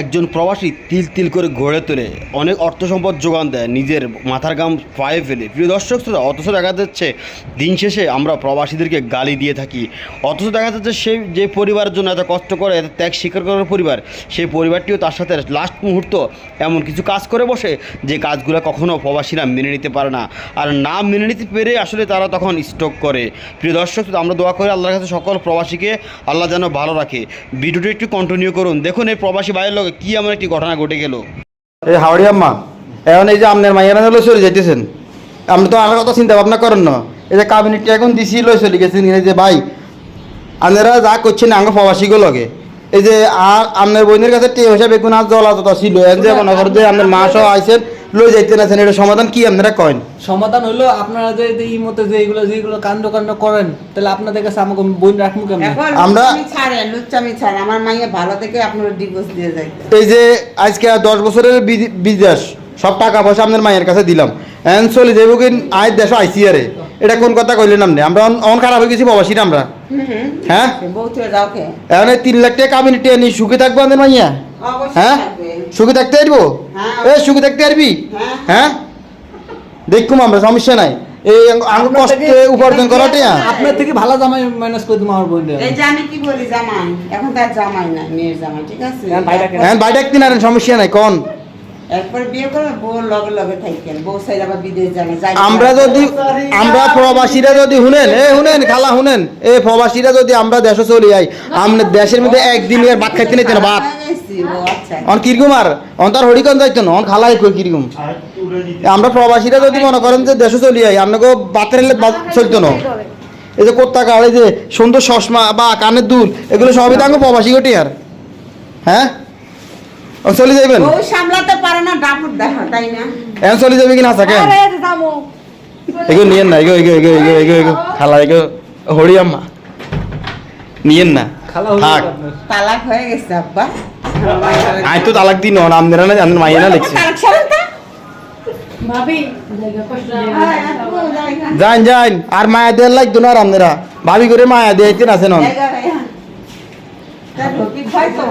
একজন প্রবাসী তিল তিল করে গড়ে তোলে, অনেক অর্থ সম্পদ যোগান দেয়, নিজের মাথার গাম পায়ে ফেলে। প্রিয় দর্শক শ্রোতা, অথচ দেখা যাচ্ছে দিন শেষে আমরা প্রবাসীদেরকে গালি দিয়ে থাকি। অথচ দেখা যাচ্ছে সেই যে পরিবারের জন্য এত কষ্ট করে, এত ত্যাগ স্বীকার করার পরিবার, সেই পরিবারটিও তার সাথে লাস্ট মুহূর্ত এমন কিছু কাজ করে বসে, যে কাজগুলো কখনও প্রবাসীরা মেনে নিতে পারে না। আর না মেনে নিতে পেরে আসলে তারা তখন স্টক করে। প্রিয় দর্শক আমরা দোয়া করি আল্লাহর কাছে সকল প্রবাসীকে আল্লাহ যেন ভালো রাখে। ভিডিওটি একটু কন্টিনিউ করুন। দেখুন এই প্রবাসী ভাইয়ের লোকে কী এমন একটি ঘটনা ঘটে গেল? এই হাওড়ি আম্মা, এখন এই যে আপনার মাইয়ারা চলে আপনি তো আমার কথা চিন্তা ভাবনা করেন না। এই যে কাবিনেটটি এখন দিছি লই চলে গেছেন, এই যে ভাই, আপনারা যা করছেন আঙ্গ প্রবাসীগুলো লগে। এই যে আর আপনার বোনের কাছে টেম হিসাবে আর জল ছিল এখন যে মনে করেন যে আপনার মা সহ আইসেন লই যাইতেন আছেন এটা সমাধান কি আপনারা কয়েন? সমাধান হলো আপনারা যে এই মতো যে এগুলো যেগুলো কাণ্ড কাণ্ড করেন তাহলে আপনাদের কাছে আমাকে বই রাখব কেমন? আমরা- লুচ্চামি ছাড়েন লুচ্চামি ছাড় আমার মাইয়া ভালো থেকে আপনার ডিভোর্স দিয়ে যায় এই যে আজকে দশ বছরের বিদেশ সব টাকা পয়সা আপনার মায়ের কাছে দিলাম। এন চলে যাব কি আয়ের দেশ আইসি আরে। এটা কোন কথা কইলেন আপনি? আমরা অন- খারাপ হয়ে গেছি প্রবাসীরা আমরা। হ্যাঁ? বউ থেকে যাও কে? এখন তিন লাখ টাকা কাবিনেটে আনি সুখে থাকব আমাদের মাইয়া? হ্যাঁ। সুখে থাকতে পারব? হ্যাঁ। এ সুখে থাকতে পারবি? হ্যাঁ। হ্যাঁ? দেখুম আমরা সমস্যা নাই। এই আমি কষ্টে উপার্জন করাটে আপনার থেকে ভালো জামাই মাইনাস করে দিবো আমার বোন এই যে আমি কি বলি জামাই? এখন তার জামাই না মেয়ের জামাই ঠিক আছে? হ্যাঁ, হ্যাঁ বাইরে সমস্যা নাই কোন। এরপর বিয়ে করে বউ লগে লগে থাকেন বউ সাইড আবার বিদেশ যাবে আমরা যদি আমরা প্রবাসীরা যদি শুনেন এ শুনেন খালা শুনেন এ প্রবাসীরা যদি আমরা দেশে চলে যাই আমরা দেশের মধ্যে একদিন আর ভাত খাইতে নিতেন ভাত। আচ্ছা। অন কীরকম আর? অন তার হরিকন যাইতো না অন খালাই কই কীরকম? আমরা প্রবাসীরা যদি মনে করেন যে দেশে চলে যাই আপনাকে বাতের চলতো না। এই যে কোত্তা কাল এই যে সুন্দর চশমা বা কানের দুল এগুলো সবই তো প্রবাসী গোটি আর হ্যাঁ? চলে যাইবেন? বউ সামলাতে পারে না ডাপুর দেখা তাই না? এখন চলে যাবে কি না থাকে এগো নিয়েন না এগো এগো এগো এগো এগো এগো খালা এগো হরি আম্মা। নিয়েন না। খালা হলো থাক। তালাক হয়ে গেছে আব্বা। আই তো তালাক দিন না না আপনার মাইয়া না লিখছে। তা? যান যান আর মায়া দেওয়ার লাগতো না আর আপনারা ভাবি করে মায়া দিয়েছেন আছেন অন জায়গা ভাইয়া। তার রফিক ভাই তো